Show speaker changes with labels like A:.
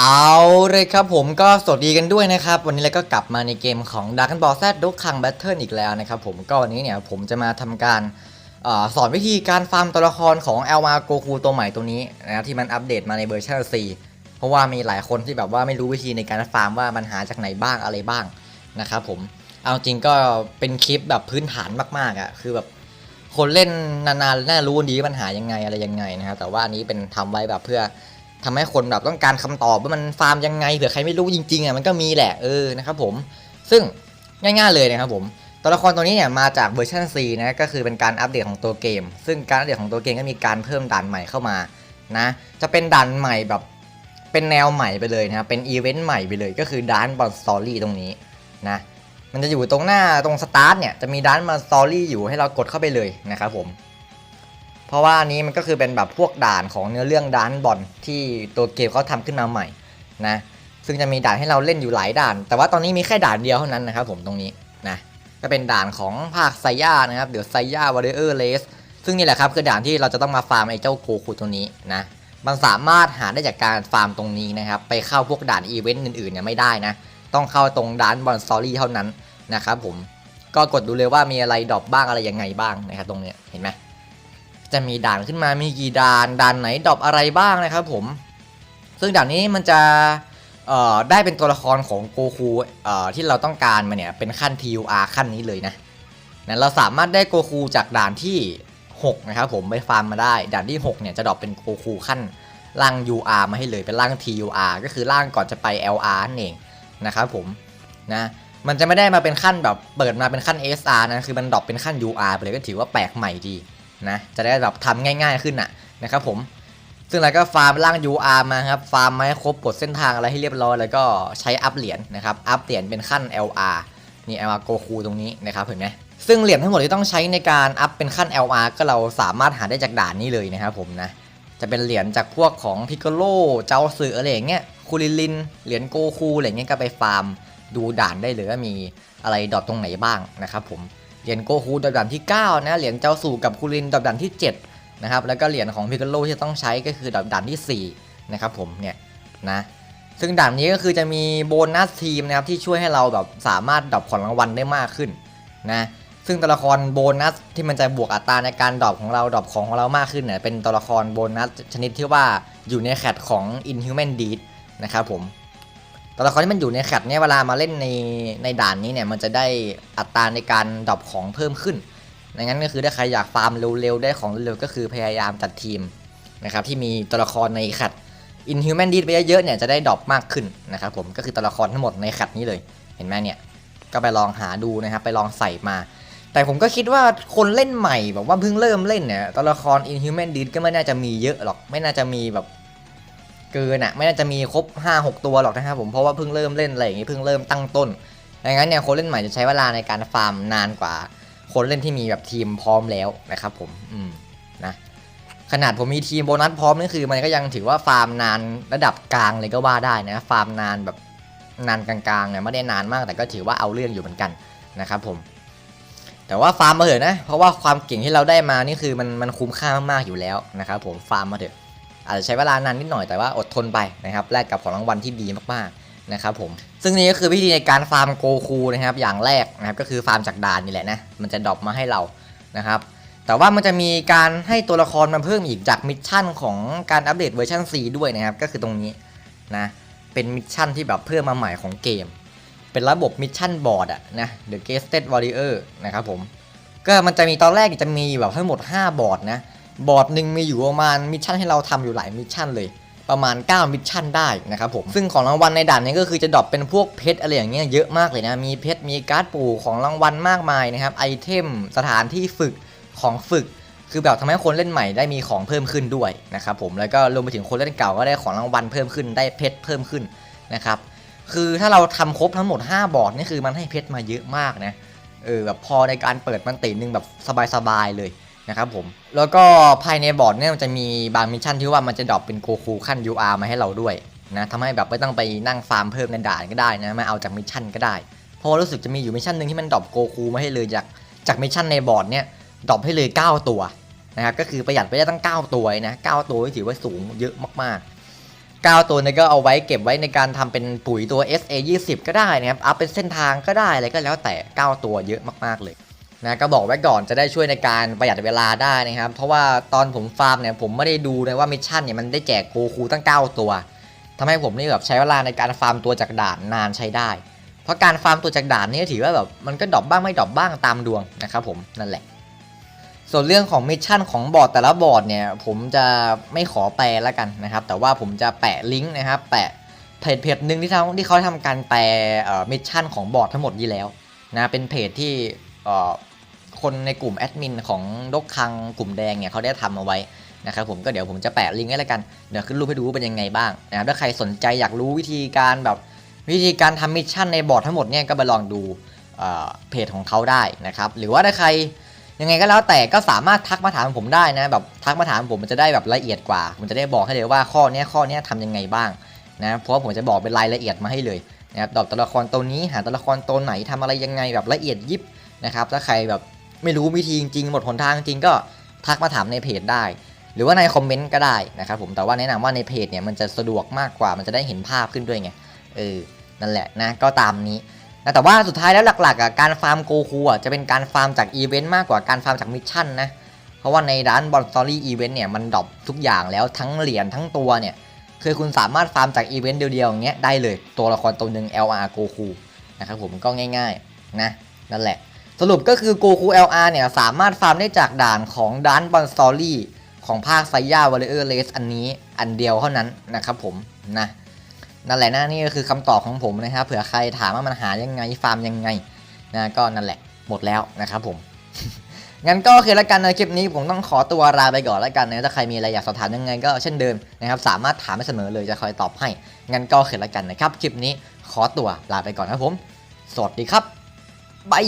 A: เอาเลยครับผมก็สวัสดีกันด้วยนะครับ วันนี้เราก็กลับมาในเกมของ Dragon Ball Z ดกคัง Battle อีกแล้วนะครับผมก็วันนี้เนี่ยผมจะมาทำการอสอนวิธีการฟาร์มตัวละครของ l m a g o k u ตัวใหม่ตัวนี้นะครับที่มันอัปเดตมาในเวอร์ชัน4เพราะว่ามีหลายคนที่แบบว่าไม่รู้วิธีในการฟาร์มว่ามันหาจากไหนบ้างอะไรบ้างนะครับผมเอาจริงก็เป็นคลิปแบบพื้นฐานมากๆอะ่ะคือแบบคนเล่นนานๆน่ารู้ดีว่ามันหายังไงอะไรยังไงนะครับแต่ว่าอันนี้เป็นทำไว้แบบเพื่อ ทำให้คนแบบต้องการคำตอบว่ามันฟาร์มยังไงเผื่อใครไม่รู้จริงๆอะมันก็มีแหละเออนะครับผมซึ่งง่ายๆเลยนะครับผมตัวละครตัวนี้เนี่ยมาจากเวอร์ชัน4นะก็คือเป็นการอัปเดตของตัวเกม ซึ่งการอัปเดตของตัวเกมก็มีการเพิ่มด่านใหม่เข้ามานะจะเป็นด่านใหม่แบบเป็นแนวใหม่ไปเลยนะเป็นอีเวนต์ใหม่ไปเลยก็คือด่านบอลสตอรี่ตรงนี้นะมันจะอยู่ตรงหน้าตรงสตาร์ทเนี่ยจะมีด่านมาสตอรี่อยู่ให้เรากดเข้าไปเลยนะครับผม เพราะว่าอันนี้มันก็คือเป็นแบบพวกด่านของเนื้อเรื่องด่านบอลที่ตัวเกมเขาทำขึ้นมาใหม่นะซึ่งจะมีด่านให้เราเล่นอยู่หลายด่าน แต่ว่าตอนนี้มีแค่ด่านเดียวเท่านั้นนะครับผมตรงนี้นะก็เป็นด่านของภาคไซย่านะครับเดี๋ยวไซย่าวอร์เรอร์เลสซึ่งนี่แหละครับคือด่านที่เราจะต้องมาฟาร์มไอ้เจ้าโกคูตัวนี้นะมันสามารถหาได้จากการฟาร์มตรงนี้นะครับไปเข้าพวกด่านอีเวนต์อื่นๆเนี่ยไม่ได้นะต้องเข้าตรงด่านบอลสตอรี่เท่านั้นนะครับผมก็กดดูเลยว่ามีอะไรดรอปบ้างอะไรยังไงบ้างนะครับตรงเนี้ยเห็นไหม จะมีด่านขึ้นมามีกี่ด่านด่านไหนดรอปอะไรบ้างนะครับผม ซึ่งด่านนี้มันจะได้เป็นตัวละครของโกคูที่เราต้องการมาเนี่ยเป็นขั้น TUR ขั้นนี้เลยนะนะเราสามารถได้โกคูจากด่านที่ 6 นะครับผมไปฟาร์มมาได้ ด่านที่ 6 เนี่ยจะดรอปเป็นโกคูขั้นล่าง UR มาให้เลยเป็นล่าง TUR ก็คือล่างก่อนจะไป LR นั่นเองนะครับผมนะมันจะไม่ได้มาเป็นขั้นแบบเปิดมาเป็นขั้น SR นะคือมันดรอปเป็นขั้น UR ไปเลยก็ถือว่าแปลกใหม่ดี นะจะได้แบบทำง่ายๆขึ้นน่ะนะครับผมซึ่งเราก็ฟาร์มล่าง UR มาครับฟาร์มมาให้ครบปลดเส้นทางอะไรให้เรียบร้อยแล้วก็ใช้อัพเหรียญนะครับอัพเหรียญเป็นขั้น LR นี่ LR โกคูตรงนี้นะครับเห็นไหมซึ่งเหรียญทั้งหมดที่ต้องใช้ในการอัพเป็นขั้น LR ก็เราสามารถหาได้จากด่านนี้เลยนะครับผมนะจะเป็นเหรียญจากพวกของพิกโลเจ้าสืออะไรอย่างเงี้ยคูริลินเหรียญโกคูอะไรเงี้ยก็ไปฟาร์มดูด่านได้เลยว่ามีอะไรดรอปตรงไหนบ้างนะครับผม เหรียญโกคูดับดันที่ 9 นะ เหรียญเจ้าสู่กับคูรินดับดันที่ 7 นะครับ แล้วก็เหรียญของพิกโลที่ต้องใช้ก็คือดับดันที่ 4 นะครับผมเนี่ยนะ ซึ่งด่านนี้ก็คือจะมีโบนัสทีมนะครับที่ช่วยให้เราแบบสามารถดรอปของรางวัลได้มากขึ้นนะซึ่งตัวละครโบนัสที่มันจะบวกอัตราในการดรอปของเราดรอปของของเรามากขึ้นเนี่ยเป็นตัวละครโบนัสชนิดที่ว่าอยู่ในแคตของ Inhuman Deed นะครับผม ตัวละครที่มันอยู่ในแคตเนี่ยเวลามาเล่นในในด่านนี้เนี่ยมันจะได้อัตราในการดรอปของเพิ่มขึ้นดังนั้นก็คือถ้าใครอยากฟาร์มเร็วๆได้ของเร็วๆก็คือพยายามจัดทีมนะครับที่มีตัวละครในแคต Inhuman Deed ไปเยอะๆเนี่ยจะได้ดรอปมากขึ้นนะครับผมก็คือตัวละครทั้งหมดในแคตนี้เลยเห็นไหมเนี่ยก็ไปลองหาดูนะครับไปลองใส่มา แต่ผมก็คิดว่าคนเล่นใหม่แบบว่าเพิ่งเริ่มเล่นเนี่ยตัวละคร Inhuman Deed ก็ไม่น่าจะมีเยอะหรอก ไม่น่าจะมีแบบ เกินอะไม่น่าจะมีครบ 5 6 ตัวหรอกนะครับผมเพราะว่าเพิ่งเริ่มเล่นอะไรอย่างงี้เพิ่งเริ่มตั้งต้นดังนั้นเนี่ยคนเล่นใหม่จะใช้เวลาในการฟาร์มนานกว่า คนเล่นที่มีแบบทีมพร้อมแล้วนะครับผมอืมนะขนาดผมมีทีมโบนัสพร้อมนี่คือ มันก็ยังถือว่าฟาร์มนานระดับกลางเลยก็ว่าได้นะฟาร์มนานแบบนานกลางๆเนี่ยไม่ได้นานมากแต่ก็ถือว่าเอาเรื่องอยู่เหมือนกันนะครับผม แต่ว่าฟาร์มมาเถอะนะเพราะว่าความเก่งที่เราได้มานี่คือมันมันคุ้มค่ามากๆอยู่แล้วนะครับผมฟาร์มมาเถอะ อาจจะใช้เวลานานนิดหน่อยแต่ว่าอดทนไปนะครับแลกกับของรางวัลที่ดีมากๆนะครับผมซึ่งนี่ก็คือวิธีในการฟาร์มโกคูนะครับอย่างแรกนะครับก็คือฟาร์มจากด่านนี่แหละนะมันจะดรอปมาให้เรานะครับแต่ว่ามันจะมีการให้ตัวละครมาเพิ่มอีกจากมิชชั่นของการอัปเดตเวอร์ชัน4ด้วยนะครับก็คือตรงนี้นะเป็นมิชชั่นที่แบบเพิ่มมาใหม่ของเกม เป็นระบบมิชชั่นบอร์ดอะนะ The Guested Warrior นะครับผมก็มันจะมีตอนแรกจะมีแบบทั้งหมด 5 บอร์ดนะ บอร์ดหนึ่งมีอยู่ประมาณมิชชั่นให้เราทำอยู่หลายมิชชั่นเลยประมาณ 9 มิชชั่นได้นะครับผม ซึ่งของรางวัลในด่านนี้ก็คือจะดรอปเป็นพวกเพชรอะไรอย่างเงี้ยเยอะมากเลยนะ มีเพชร มีการ์ดปู่ของรางวัลมากมายนะครับ ไอเทม สถานที่ฝึก ของฝึก คือแบบทำให้คนเล่นใหม่ได้มีของเพิ่มขึ้นด้วยนะครับผม แล้วก็รวมไปถึงคนเล่นเก่าก็ได้ของรางวัลเพิ่มขึ้น ได้เพชรเพิ่มขึ้นนะครับ คือถ้าเราทำครบทั้งหมด 5 บอร์ดนี่คือมันให้เพชรมาเยอะมากนะ เออแบบพอในการเปิดมันติหนึ่งแบบสบายๆเลย นะครับผมแล้วก็ภายในบอร์ดเนี่ยมันจะมีบางมิชชั่นที่ว่ามันจะดรอปเป็นโกคูขั้น UR มาให้เราด้วยนะทำให้แบบไม่ต้องไปนั่งฟาร์มเพิ่มในด่านก็ได้นะมาเอาจากมิชชั่นก็ได้ เพราะรู้สึกจะมีอยู่มิชชั่นหนึ่งที่มันดรอปโกคูมาให้เลยจากจากมิชชั่นในบอร์ดเนี่ยดรอปให้เลย 9 ตัวนะครับก็คือประหยัดไปได้ตั้ง 9 ตัวนะ9ตัวถือว่าสูงเยอะมากๆ 9 ตัวนี้ก็เอาไว้เก็บไว้ในการทำเป็นปุ๋ยตัว SA 20ก็ได้นะครับอัพเป็นเส้นทางก็ได้อะไรก็แล้วแต่ 9 ตัวเยอะมากๆเลย นะก็บอกไว้ก่อนจะได้ช่วยในการประหยัดเวลาได้นะครับ เพราะว่าตอนผมฟาร์มเนี่ยผมไม่ได้ดูเลยว่ามิชชั่นเนี่ยมันได้แจกโกคูตั้ง 9 ตัวทำให้ผมนี่แบบใช้เวลาในการฟาร์มตัวจากด่านนานใช้ได้ เพราะการฟาร์มตัวจากด่านนี่ถือว่าแบบมันก็ดรอปบ้างไม่ดรอปบ้างตามดวงนะครับผมนั่นแหละ ส่วนเรื่องของมิชชั่นของบอร์ดแต่ละบอร์ดเนี่ยผมจะไม่ขอแปลแล้วกันนะครับ แต่ว่าผมจะแปะลิงก์นะครับแปะเพจเพจหนึ่งที่ทำที่เขาทำการแปลมิชชั่นของบอร์ดทั้งหมดนี้แล้วนะเป็นเพจที่ คนในกลุ่มแอดมินของดกคังกลุ่มแดงเนี่ยเขาได้ทำเอาไว้นะครับผมก็เดี๋ยวผมจะแปะลิงก์ไว้แล้วกันเดี๋ยวขึ้นรูปให้ดูว่าเป็นยังไงบ้างนะครับถ้าใครสนใจอยากรู้วิธีการแบบวิธีการทำมิชชั่นในบอร์ดทั้งหมดเนี่ยก็ไปลองดูเเพจของเขาได้นะครับหรือว่าถ้าใครยังไงก็แล้วแต่ก็สามารถทักมาถามผมได้นะแบบทักมาถามผมมันจะได้แบบละเอียดกว่า ผมจะได้บอกให้เลยว่าข้อเนี้ยข้อเนี้ยทำยังไงบ้างนะเพราะว่าผมจะบอกเป็นรายละเอียดมาให้เลยนะครับดอกตัวละครตัวนี้หาตัวละครตัวไหนทำอะไรยังไงแบบละเอียดยิบนะครับถ้าใครแบบ ไม่รู้วิธีจริงๆหมดหนทางจริงก็ทักมาถามในเพจได้ หรือว่าในคอมเมนต์ก็ได้นะครับผมแต่ว่าแนะนำว่าในเพจเนี่ยมันจะสะดวกมากกว่ามันจะได้เห็นภาพขึ้นด้วยไงเออนั่นแหละนะก็ตามนี้นะแต่ว่าสุดท้ายแล้วหลักๆอะการฟาร์มโกคูอะจะเป็นการฟาร์มจากอีเวนต์มากกว่าการฟาร์มจากมิชชั่นนะเพราะว่าในร้านบอลสตอรี่อีเวนต์เนี่ยมันดรอปทุกอย่างแล้วทั้งเหรียญทั้งตัวเนี่ยคือคุณสามารถฟาร์มจากอีเวนต์เดียวๆอย่างเงี้ยได้เลยตัวละครตัวหนึ่ง LR โกคูนะครับผมก็ง่ายๆนะนั่นแหละ สรุปก็คือโกคู LR เนี่ย สามารถฟาร์มได้จากด่านของร้านบอลสตอรี่ของภาคไซย่าวอลเลอร์เลสอันนี้อันเดียวเท่านั้นนะครับผมนะนั่นแหละนะนี่ก็คือคำตอบของผมนะครับเผื่อใครถามว่ามันหายังไงฟาร์มยังไงนะก็นั่นแหละหมดแล้วนะครับผมงั้นก็โอเคแล้วกันในคลิปนี้ผมต้องขอตัวลาไปก่อนแล้วกันนะถ้าใครมีอะไรอยากสอบถามยังไงก็เช่นเดิมนะครับสามารถถามได้เสมอเลยจะคอยตอบให้งั้นก็โอเคแล้วกันนะครับคลิปนี้ขอตัวลาไปก่อนครับผม สวัสดีครับบาย